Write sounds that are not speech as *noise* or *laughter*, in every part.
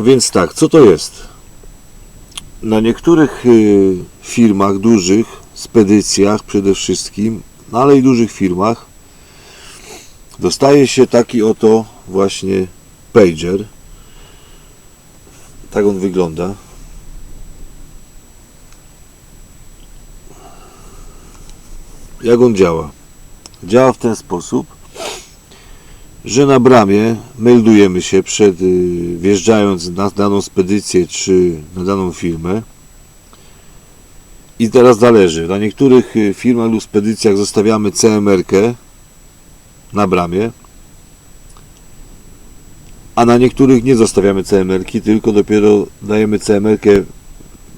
A więc tak, co to jest? Na niektórych y, firmach dużych, spedycjach przede wszystkim, no ale i dużych firmach dostaje się taki oto właśnie pager. Tak on wygląda. Jak on działa? Działa w ten sposób, że na bramie meldujemy się przed y, wjeżdżając na daną spedycję czy na daną firmę. I teraz zależy. Na niektórych y, firmach lub spedycjach zostawiamy CMR-kę na bramie, a na niektórych nie zostawiamy CMR-ki, tylko dopiero dajemy CMR-kę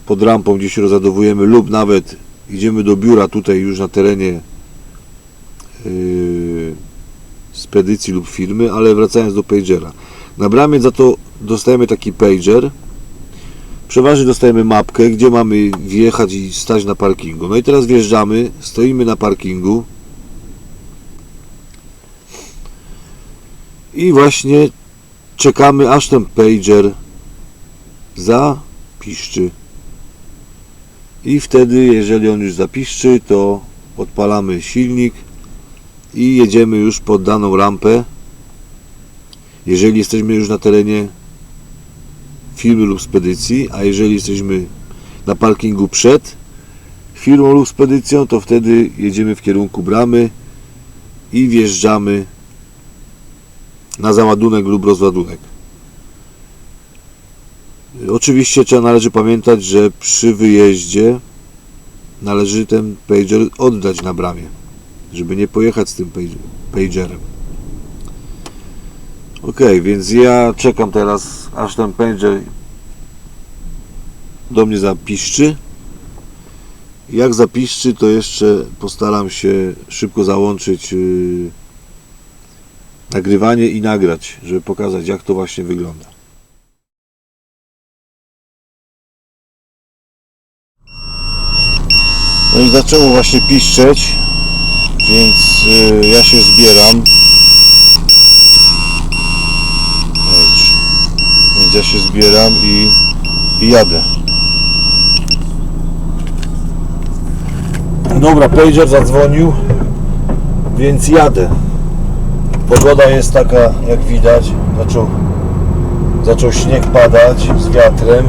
pod rampą, gdzie się rozładowujemy lub nawet idziemy do biura tutaj już na terenie yy, spedycji lub firmy, ale wracając do pagera. Na bramie za to dostajemy taki pager. Przeważnie dostajemy mapkę, gdzie mamy wjechać i stać na parkingu. No i teraz wjeżdżamy, stoimy na parkingu i właśnie czekamy aż ten pager zapiszczy. I wtedy, jeżeli on już zapiszczy, to odpalamy silnik i jedziemy już pod daną rampę. Jeżeli jesteśmy już na terenie firmy lub spedycji, a jeżeli jesteśmy na parkingu przed firmą lub spedycją, to wtedy jedziemy w kierunku bramy i wjeżdżamy na załadunek lub rozładunek. Oczywiście trzeba należy pamiętać, że przy wyjeździe należy ten pager oddać na bramie żeby nie pojechać z tym page- pagerem. Ok, więc ja czekam teraz, aż ten pager do mnie zapiszczy. Jak zapiszczy, to jeszcze postaram się szybko załączyć yy, nagrywanie i nagrać, żeby pokazać, jak to właśnie wygląda. No i zaczęło właśnie piszczeć więc y, ja się zbieram. Więc ja się zbieram i, i jadę. Dobra pager zadzwonił więc jadę. Pogoda jest taka jak widać. Zaczął, zaczął śnieg padać z wiatrem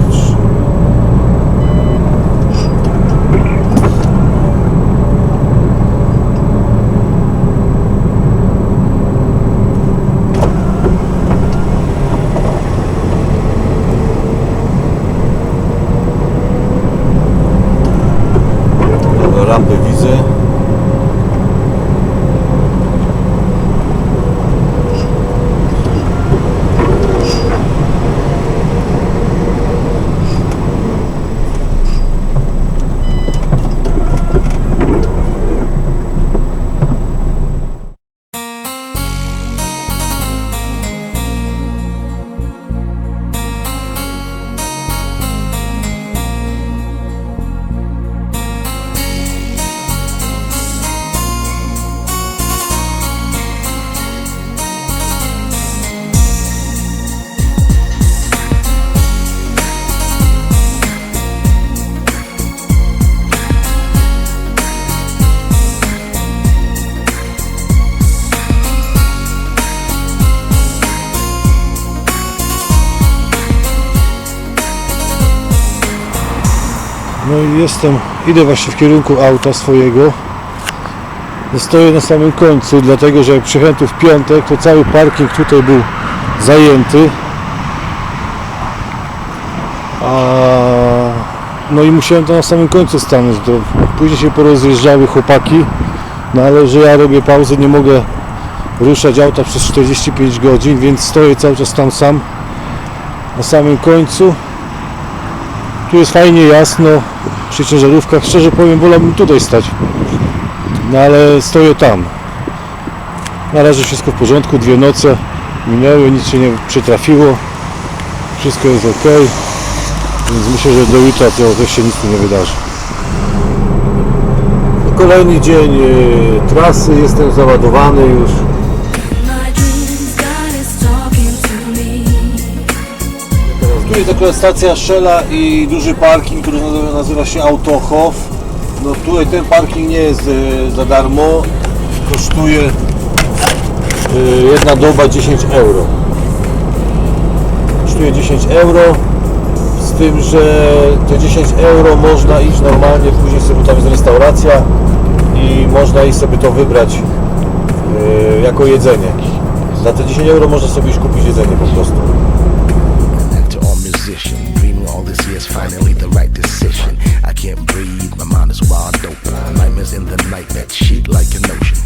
jestem, idę właśnie w kierunku auta swojego. Stoję na samym końcu, dlatego że jak przyjechałem tu w piątek, to cały parking tutaj był zajęty. A, no i musiałem to na samym końcu stanąć. To później się porozjeżdżały chłopaki, no ale że ja robię pauzę, nie mogę ruszać auta przez 45 godzin, więc stoję cały czas tam sam na samym końcu Tu jest fajnie, jasno, przy ciężarówkach. Szczerze powiem, wolałbym tutaj stać. No ale stoję tam. Na razie wszystko w porządku, dwie noce minęły, nic się nie przytrafiło. Wszystko jest ok. Więc myślę, że do jutra to też się nic nie wydarzy. Kolejny dzień e, trasy, jestem załadowany już. Tu jest akurat stacja Shella i duży parking, który nazywa, się Autohof. No tutaj ten parking nie jest e, za darmo. Kosztuje e, jedna doba 10 euro. Kosztuje 10 euro. Z tym, że te 10 euro można iść normalnie, później sobie tam jest restauracja i można iść sobie to wybrać e, jako jedzenie. Za te 10 euro można sobie iść kupić jedzenie po prostu. To. Dreaming all this year's finally the right decision. I can't breathe, my mind is wide open. Nightmares in the night that sheet like an ocean.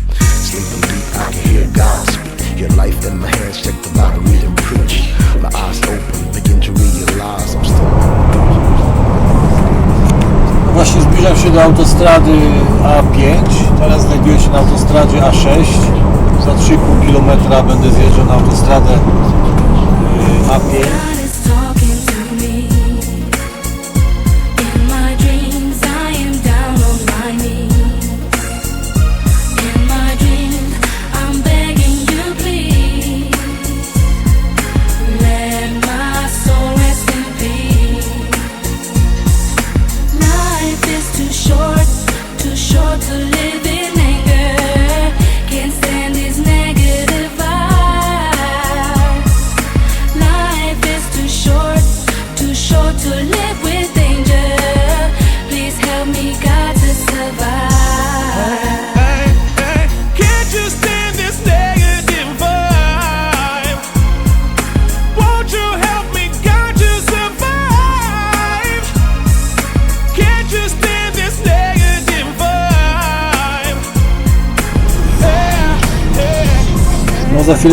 Sleeping deep, I can hear God speak. Your life in my hands, check the Bible, read and preach. My eyes open, begin to realize I'm still. Właśnie zbliżam się do autostrady A5. Teraz znajduję się na autostradzie A6. Za 3,5 km będę zjeżdżał na autostradę y, A5.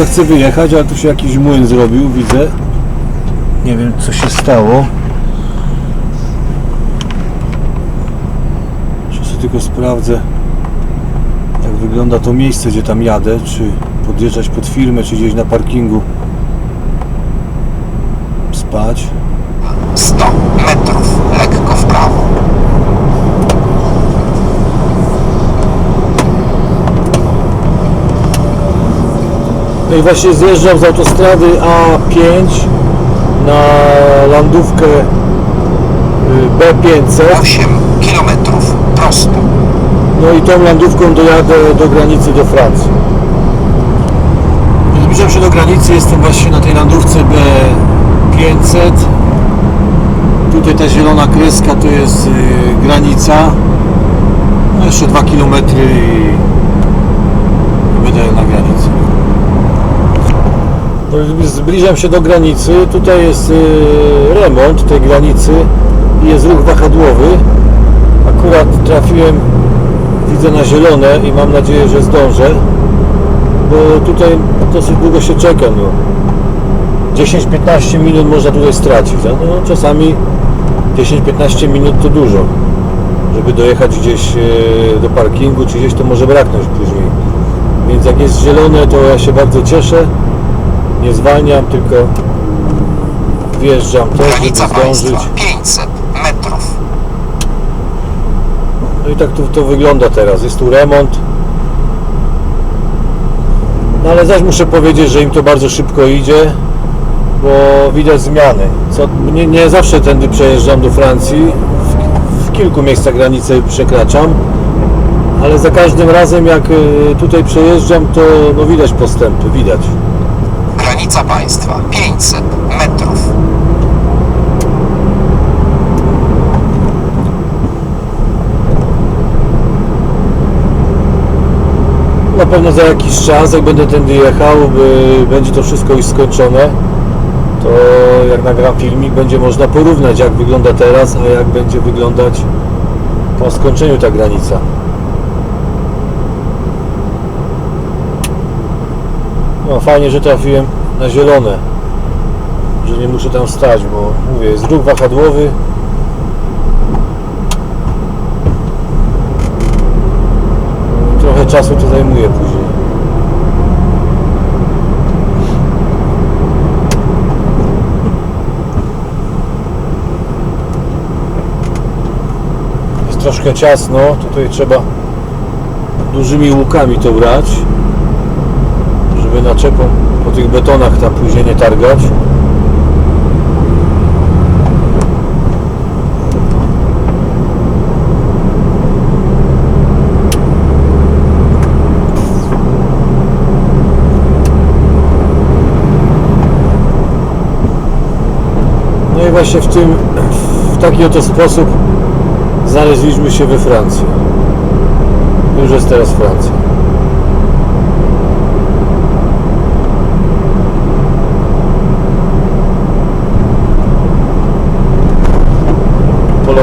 Chwilę chcę wyjechać, ale tu się jakiś młyn zrobił, widzę. Nie wiem co się stało. Jeszcze sobie tylko sprawdzę jak wygląda to miejsce, gdzie tam jadę, czy podjeżdżać pod firmę, czy gdzieś na parkingu spać. 100 metrów lekko w prawo. No i właśnie zjeżdżam z autostrady A5 na landówkę y, B500. 8 kilometrów prosto. No i tą landówką dojadę do granicy do Francji. Zbliżam się do granicy, jestem właśnie na tej landówce B500. Tutaj ta zielona kreska to jest y, granica. No jeszcze 2 km i będę na Zbliżam się do granicy. Tutaj jest y, remont tej granicy i jest ruch wahadłowy. Akurat trafiłem widzę na zielone i mam nadzieję, że zdążę, bo tutaj dosyć długo się czeka. No. 10-15 minut można tutaj stracić, no, czasami 10-15 minut to dużo. Żeby dojechać gdzieś e, do parkingu czy gdzieś to może braknąć później. Więc jak jest zielone to ja się bardzo cieszę. Nie zwalniam, tylko wjeżdżam też, żeby Granica zdążyć. państwa 500 metrów. No i tak to, to wygląda teraz. Jest tu remont. No ale zaś muszę powiedzieć, że im to bardzo szybko idzie, bo widać zmiany. Co, nie, nie zawsze tędy przejeżdżam do Francji. W, w kilku miejscach granicy przekraczam. Ale za każdym razem jak y, tutaj przejeżdżam, to no widać postępy, widać. Granica państwa 500 metrów. Na pewno za jakiś czas, jak będę tędy jechał, by, będzie to wszystko już skończone, to jak nagram filmik, będzie można porównać, jak wygląda teraz, a jak będzie wyglądać po skończeniu ta granica. No fajnie, że trafiłem na zielone że nie muszę tam stać, bo mówię, jest ruch wahadłowy. Trochę czasu to zajmuje później. Jest troszkę ciasno, tutaj trzeba dużymi łukami to brać żeby naczepą tych betonach tam później nie targać. No i właśnie w tym, w taki oto sposób znaleźliśmy się we Francji. Już jest teraz Francja.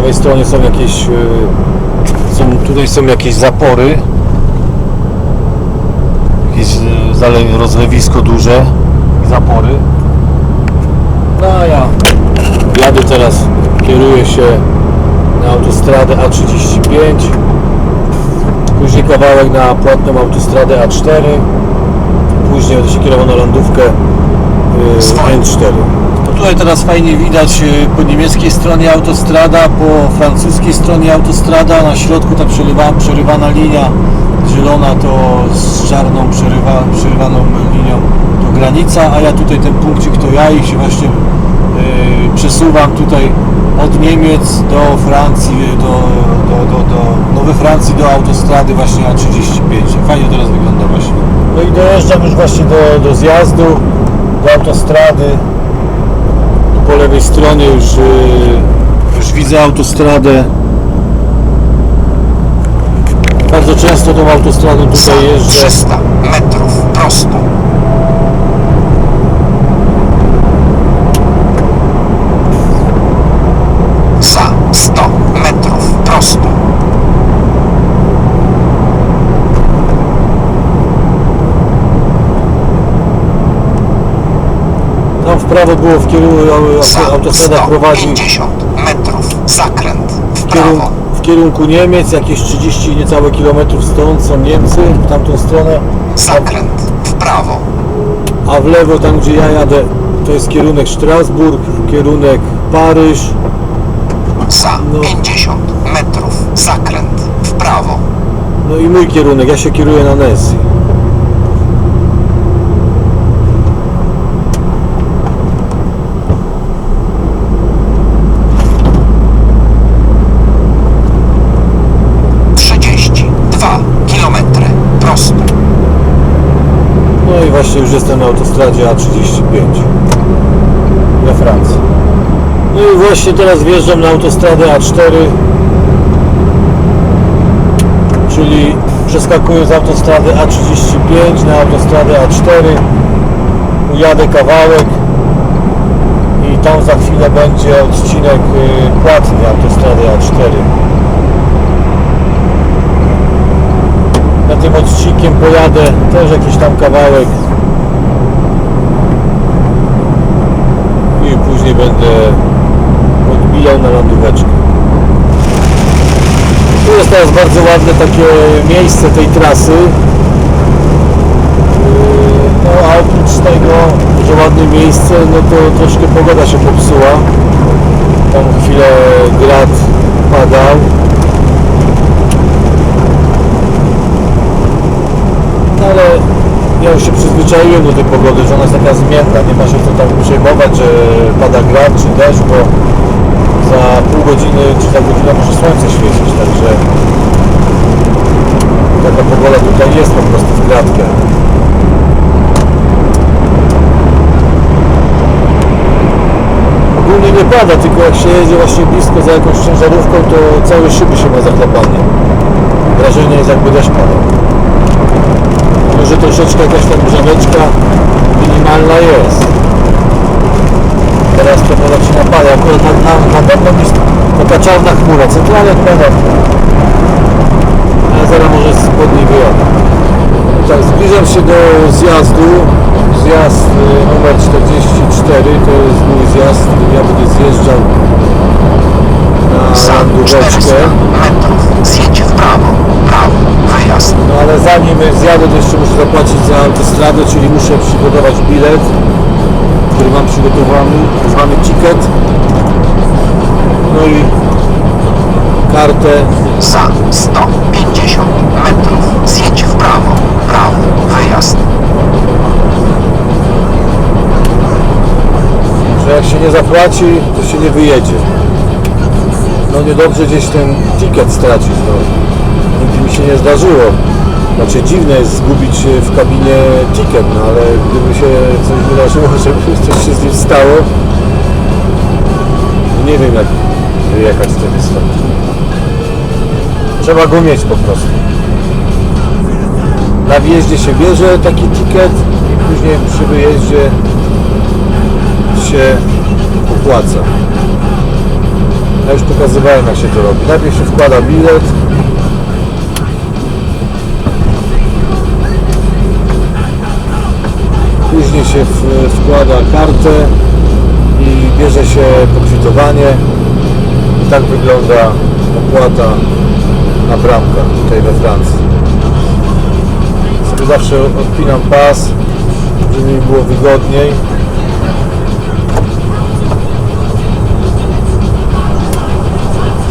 Po lewej stronie są jakieś, e, są, tutaj są jakieś zapory. Jakieś e, rozlewisko duże, zapory. No a ja. Jadę teraz, kieruję się na autostradę A35 później kawałek na płatną autostradę A4 później będę się kierował na lądówkę yy, N4 no tutaj teraz fajnie widać yy, po niemieckiej stronie autostrada po francuskiej stronie autostrada na środku ta przerywa, przerywana linia zielona to z czarną przerywa, przerywaną linią to granica, a ja tutaj ten punkcik to ja i się właśnie yy, przesuwam tutaj od Niemiec do Francji, do, do, do, do no we Francji do autostrady właśnie A35. Fajnie teraz wygląda właśnie. No i dojeżdżam już właśnie do, do zjazdu, do autostrady. Po lewej stronie już, yy, już widzę autostradę. Bardzo często tą autostradą tutaj jeżdżę. 300 metrów prosto. Za 100 metrów prosto. Tam w prawo było w kierunku, autostrada prowadzi 150 metrów zakręt w prawo. w kierunku Niemiec, jakieś 30 niecałe kilometrów stąd są Niemcy, w tamtą stronę, Zakręt w prawo. a w lewo tam gdzie ja jadę to jest kierunek Strasburg, kierunek Paryż, Za No. 50 metrów zakręt w prawo. no i mój kierunek, ja się kieruję na Nancy. Trzydzieści dwa kilometry prosto. No i właśnie już jestem na autostradzie A35 we Francji. No i właśnie teraz wjeżdżam na autostradę A4 czyli przeskakuję z autostrady A35 na autostradę A4 ujadę kawałek i tam za chwilę będzie odcinek y, płatny autostrady A4 tym odcinkiem pojadę też jakiś tam kawałek i później będę odbijał na lądóweczkę. Tu jest teraz bardzo ładne takie miejsce tej trasy. Yy, No a oprócz tego, że ładne miejsce, no to troszkę pogoda się popsuła. Tam chwilę grad padał. Ale ja już się przyzwyczaiłem do tej pogody, że ona jest taka zmienna. Nie ma się co tam przejmować, że pada grad czy deszcz, bo za pół godziny czy za godzinę może słońce świecić, także taka pogoda tutaj jest po prostu w kratkę. Ogólnie nie pada, tylko jak się jedzie właśnie blisko za jakąś ciężarówką, to całe szyby się ma zachlapane. Wrażenie jest jakby deszcz padał. Troszeczkę jakaś tam grzaweczka minimalna jest. Teraz trochę zaczyna padać, akurat na, na, nade mną jest taka czarna chmura, centralnie pada. Ale zaraz może spod niej wyjadę. Tak, zbliżam się do zjazdu. Zjazd y, numer 44 to jest mój zjazd. Ja będę zjeżdżał na 400 lądóweczkę. metrów zjedź w prawo. No ale zanim zjadę, to jeszcze muszę zapłacić za autostradę, czyli muszę przygotować bilet, który mam przygotowany, tak zwany ticket. No i kartę Za 150 metrów zjedź w prawo. Prawo. Wyjazd. że jak się nie zapłaci, to się nie wyjedzie. No niedobrze gdzieś ten ticket stracić, no. Się nie zdarzyło. Znaczy dziwne jest zgubić e, w kabinie ticket, no ale gdyby się coś wydarzyło, *laughs* żeby coś się z nim stało, nie wiem jak wyjechać wtedy stąd. Trzeba go mieć po prostu. Na wjeździe się bierze taki ticket i później przy wyjeździe się opłaca. Ja już pokazywałem jak się to robi. Najpierw się wkłada bilet. Później się wkłada kartę i bierze się pokwitowanie. I tak wygląda opłata na bramkach tutaj we Francji. Sobie zawsze odpinam pas, żeby mi było wygodniej.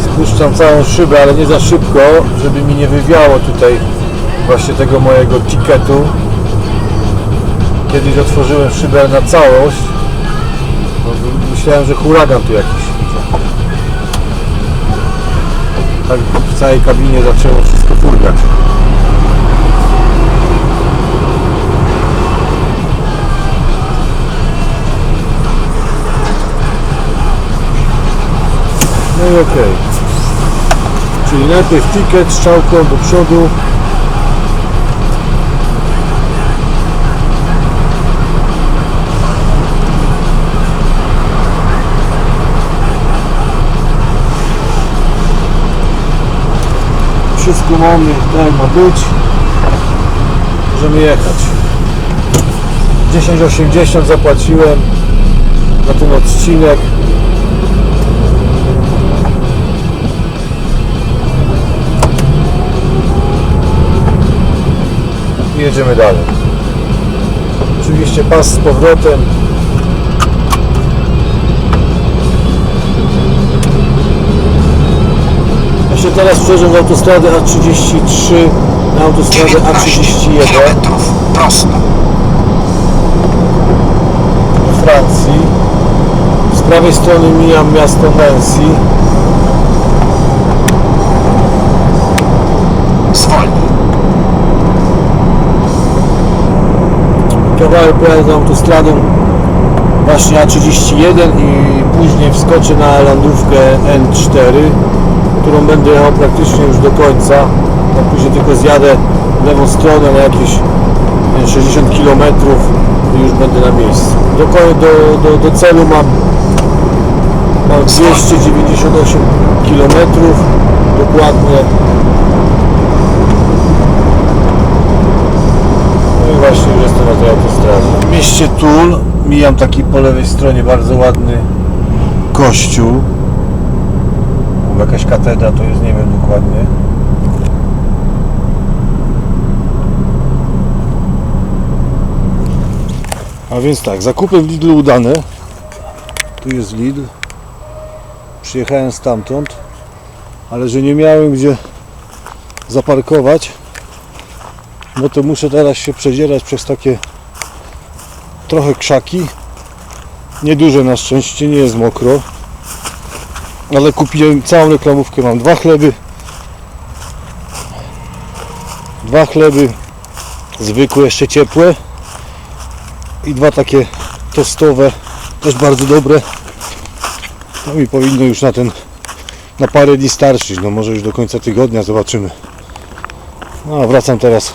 spuszczam całą szybę, ale nie za szybko, żeby mi nie wywiało tutaj właśnie tego mojego tiketu. Kiedyś otworzyłem szybę na całość. Myślałem, że huragan tu jakiś. Tak w całej kabinie zaczęło wszystko furgać. No i okej. Czyli najpierw ticket, strzałką do przodu. Wszystko mamy tak ma być. Możemy jechać. 10,80 zapłaciłem za ten odcinek. i jedziemy dalej. Oczywiście pas z powrotem. Się teraz przejeżdżam z autostrady A33 na autostradę 19 A31 kilometrów prosto. w Francji. Z prawej strony mijam miasto Nancy. Zwolnij. kawałek pojadę autostradą właśnie A31 i później wskoczę na landówkę N4 którą będę jechał praktycznie już do końca a później tylko zjadę w lewą stronę na jakieś nie wiem, 60 km i już będę na miejscu do, do, do, do celu mam mam 298 km dokładnie No i właśnie już jestem na tej autostradzie. W mieście Tul mijam taki po lewej stronie bardzo ładny kościół. Jakaś katedra to jest, nie wiem dokładnie. A więc tak, zakupy w Lidlu udane. Tu jest Lidl. Przyjechałem stamtąd, ale że nie miałem gdzie zaparkować, no to muszę teraz się przedzierać przez takie trochę krzaki. Nieduże na szczęście, nie jest mokro. Ale kupiłem całą reklamówkę, mam dwa chleby. Dwa chleby zwykłe, jeszcze ciepłe. I dwa takie tostowe, też bardzo dobre. To mi powinno już na ten na parę dni starczyć, no może już do końca tygodnia zobaczymy. No a wracam teraz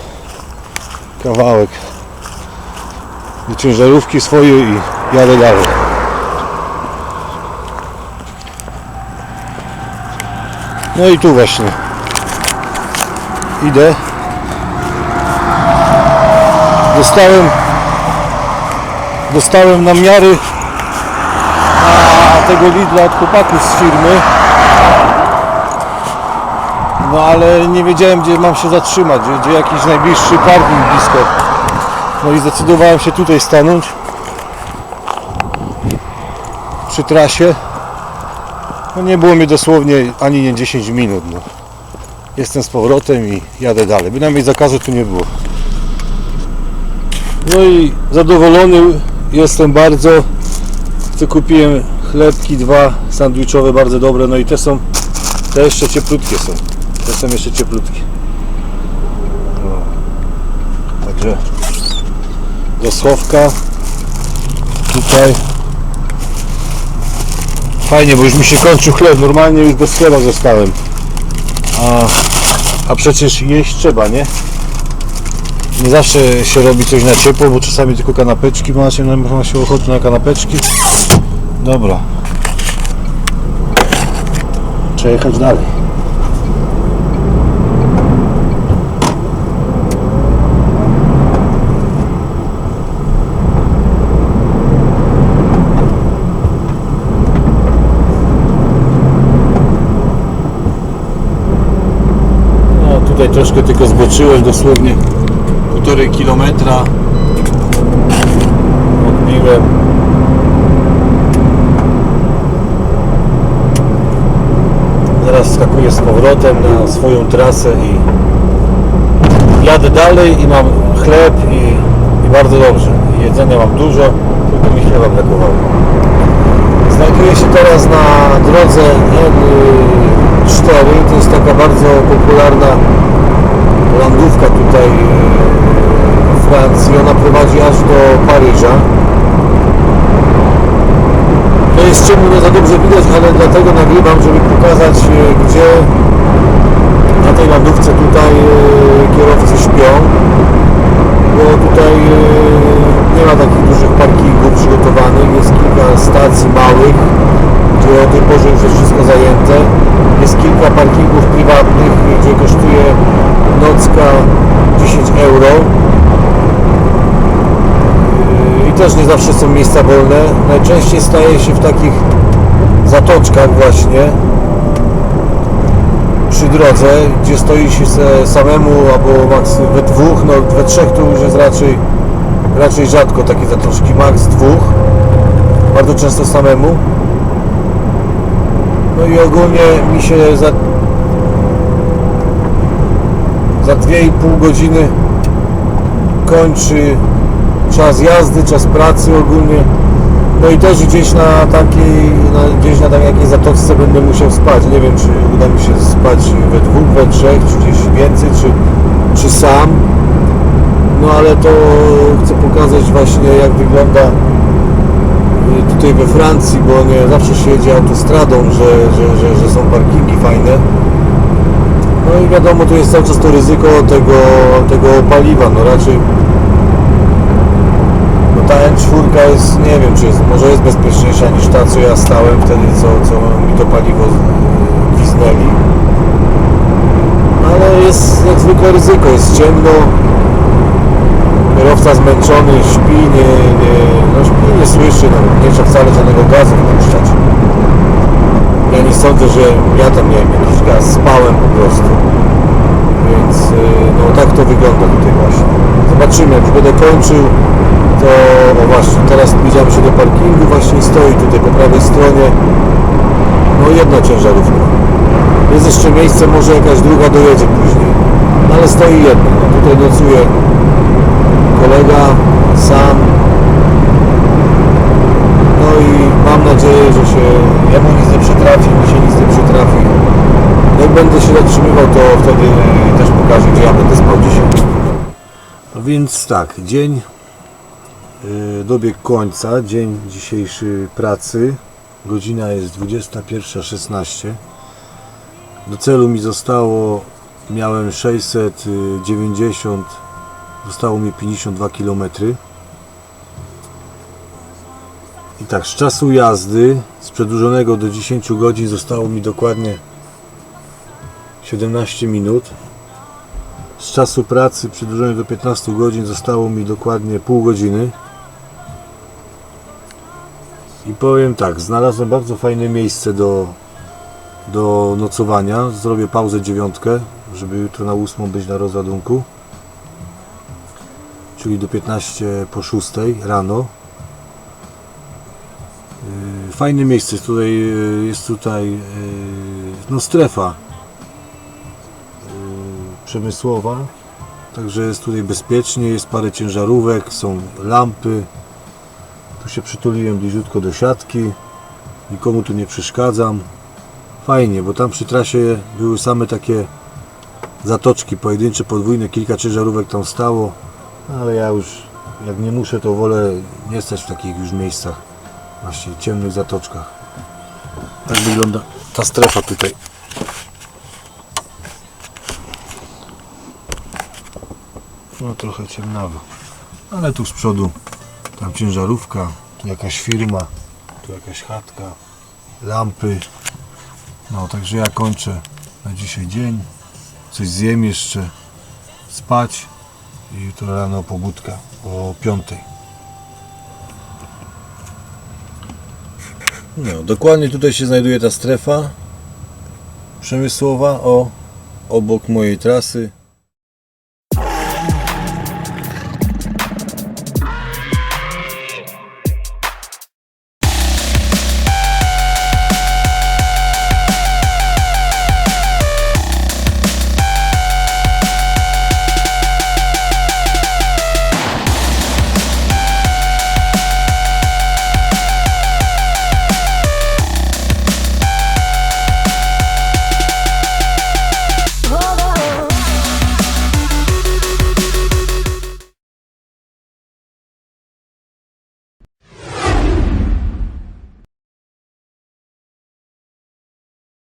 kawałek do ciężarówki swojej i jadę dalej. No i tu właśnie idę. Dostałem dostałem namiary na tego Lidla od chłopaków z firmy No ale nie wiedziałem gdzie mam się zatrzymać, gdzie, jakiś najbliższy parking blisko. No i zdecydowałem się tutaj stanąć. Przy trasie. No nie było mi dosłownie ani nie 10 minut. No. Jestem z powrotem i jadę dalej. Bynajmniej zakazu tu nie było. No i zadowolony jestem bardzo. Co kupiłem chlebki dwa sandwichowe bardzo dobre. No i te są te jeszcze cieplutkie są. Te są jeszcze cieplutkie. No. Także do tutaj fajnie, bo już mi się kończył chleb. Normalnie już bez chleba zostałem. A, a przecież jeść trzeba, nie? Nie zawsze się robi coś na ciepło, bo czasami tylko kanapeczki ma się, ma się ochotę na kanapeczki. Dobra. Trzeba jechać dalej. No tutaj troszkę tylko zboczyłem, dosłownie półtorej kilometra odbiłem. Zaraz skakuję z powrotem na swoją trasę i jadę dalej i mam chleb i, i bardzo dobrze. Jedzenia mam dużo, tylko mi chleba brakowało. Znajduję się teraz na drodze N4. To jest taka bardzo popularna landówka tutaj e, Francji. Ona prowadzi aż do Paryża. To jest ciemno nie za dobrze widać, ale dlatego nagrywam, żeby pokazać e, gdzie na tej landówce tutaj e, kierowcy śpią. Bo tutaj nie ma takich dużych parkingów przygotowanych. Jest kilka stacji małych, gdzie o tej porze już jest wszystko zajęte. Jest kilka parkingów prywatnych, gdzie kosztuje nocka 10 euro. Yy, I też nie zawsze są miejsca wolne. Najczęściej staje się w takich zatoczkach właśnie przy drodze, gdzie stoi się samemu albo max we dwóch, no we trzech to już jest raczej raczej rzadko takie zatoczki, max dwóch bardzo często samemu no i ogólnie mi się za za 2,5 godziny kończy czas jazdy, czas pracy ogólnie no i też gdzieś na takiej, na, gdzieś na takiej jakiej zatoczce będę musiał spać. Nie wiem, czy uda mi się spać we dwóch, we trzech, czy gdzieś więcej, czy, czy sam. No ale to chcę pokazać właśnie jak wygląda y, tutaj we Francji, bo nie zawsze się jedzie autostradą, że, że, że, że są parkingi fajne. No i wiadomo, tu jest cały czas to ryzyko tego, tego paliwa, no raczej no ta N4 jest, nie wiem czy jest, może jest bezpieczniejsza niż ta co ja stałem wtedy, co, co mi to paliwo gwiznęli. Ale jest jak zwykle ryzyko, jest ciemno, kierowca zmęczony, śpi, nie, nie, no śpi, nie słyszy, no, nie trzeba wcale żadnego gazu wypuszczać. Ja nie sądzę, że ja tam miałem jakiś gaz, spałem po prostu. Więc y, no tak to wygląda tutaj właśnie. Zobaczymy, jak już będę kończył, to o właśnie, teraz zbliżam się do parkingu, właśnie stoi tutaj po prawej stronie no jedna ciężarówka. Jest jeszcze miejsce, może jakaś druga dojedzie później. No ale stoi jedna. No, tutaj nocuje kolega, sam. No i mam nadzieję, że się jemu nic nie przytrafi, mi się nic nie przytrafi. Jak będę się zatrzymywał, to wtedy też pokażę, gdzie ja będę spał dzisiaj. No więc tak, dzień yy, dobiegł końca, dzień dzisiejszy pracy. Godzina jest 21.16. Do celu mi zostało, miałem 690, zostało mi 52 km. I tak, z czasu jazdy, z przedłużonego do 10 godzin, zostało mi dokładnie 17 minut. Z czasu pracy przedłużonej do 15 godzin zostało mi dokładnie pół godziny. I powiem tak, znalazłem bardzo fajne miejsce do do nocowania. Zrobię pauzę dziewiątkę, żeby jutro na ósmą być na rozładunku. Czyli do 15 po 6 rano. Yy, Fajne miejsce, tutaj yy, jest tutaj yy, no strefa yy, przemysłowa. Także jest tutaj bezpiecznie, jest parę ciężarówek, są lampy. Tu się przytuliłem bliziutko do siatki. Nikomu tu nie przeszkadzam. Fajnie, bo tam przy trasie były same takie zatoczki pojedyncze, podwójne, kilka ciężarówek tam stało. Ale ja już, jak nie muszę, to wolę nie stać w takich już miejscach, właśnie ciemnych zatoczkach. Tak wygląda ta strefa tutaj. No trochę ciemnawo. Ale tu z przodu tam ciężarówka, tu jakaś firma, tu jakaś chatka, lampy. No także ja kończę na dzisiaj dzień. Coś zjem jeszcze, spać i jutro rano pobudka o 5. No, dokładnie tutaj się znajduje ta strefa przemysłowa o obok mojej trasy.